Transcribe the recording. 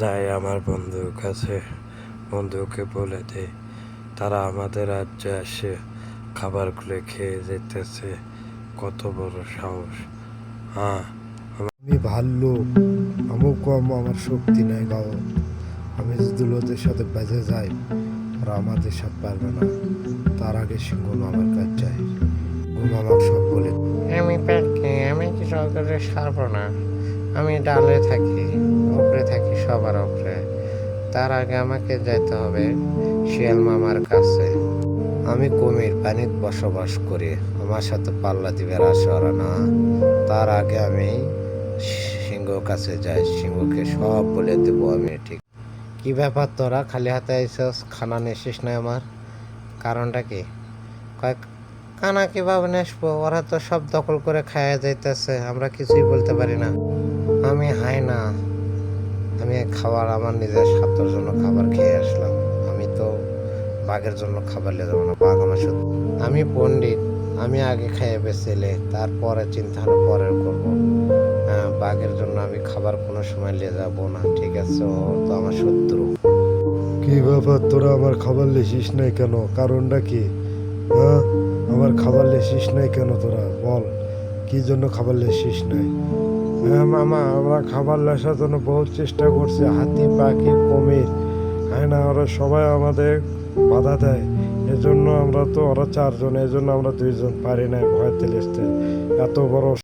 যাই আমার বন্ধুর কাছে বন্ধুকে বলে দেই তারা আমাদের রাজ্যে এসে খাবারগুলো খেয়ে যেতেছে। কত বড় সাহস। হ্যাঁ আমি ভাল্লু আমও কম, আমার শক্তি নাই গাও আমি যদি ওদের সাথে বেঁচে যাই, ওরা আমাদের সাথে পারবে না। তার আগে সিংহ আমার কাছে যায়। ঘুম আমার সব বলে আমি প্যাটকে আমি কিছু করে সারবো না? আমি ডালে থাকি, উপরে থাকি, সবার উপরে। তার আগে আমাকে যেতে হবে শিয়াল মামার কাছে। আমি কুমির পানিত বসবাস করি, আমার সাথে পাল্লা দিবে আসরা না। তার আগে আমি সিংহ কাছে যাই, সিংহকে সব বলে দেবো আমি ঠিক। কি ব্যাপার তোরা, খালি হাতে আইসস খানা নেছিস না আমার? কারণটা কি? কয়েক কানা কীভাবে নেসবো? ওরা তো সব দখল করে খায়া যাইতেছে আমরা কিছুই বলতে পারি না। আমি হাই না। আমি খাবার আমার নিজের স্বার্থের জন্য খাবার খেয়ে আসলাম। আমি তো বাঘের জন্য খাবার নিয়ে যাব না বাঘ আমার সাথে আমি পণ্ডিত আমি আগে খেয়ে বেছেলে তারপরে চিন্তা ভাবনা পরের করব। হ্যাঁ, বাঘের জন্য আমি খাবার কোনো সময় নিয়ে যাব না ঠিক আছে? ও তো আমার শত্রু। কি ব্যাপার? তোরা আমার খাবার লেসিস নাই কেন? কারণটা কি? হ্যাঁ আমার খাবার লেসিস নাই কেন তোরা? বল, কি জন্য খাবার লেসিস নাই? হ্যাঁ মামা, আমরা খাবার লেসার জন্য বহুত চেষ্টা করছি। হাতি, পাখি, কুমির হ্যাঁ না? ওরা সবাই আমাদের বাধা দেয়। এজন্য আমরা তো, ওরা চারজন, এজন্য আমরা দুইজন পারি না ভয়তে লেসতে এত বড়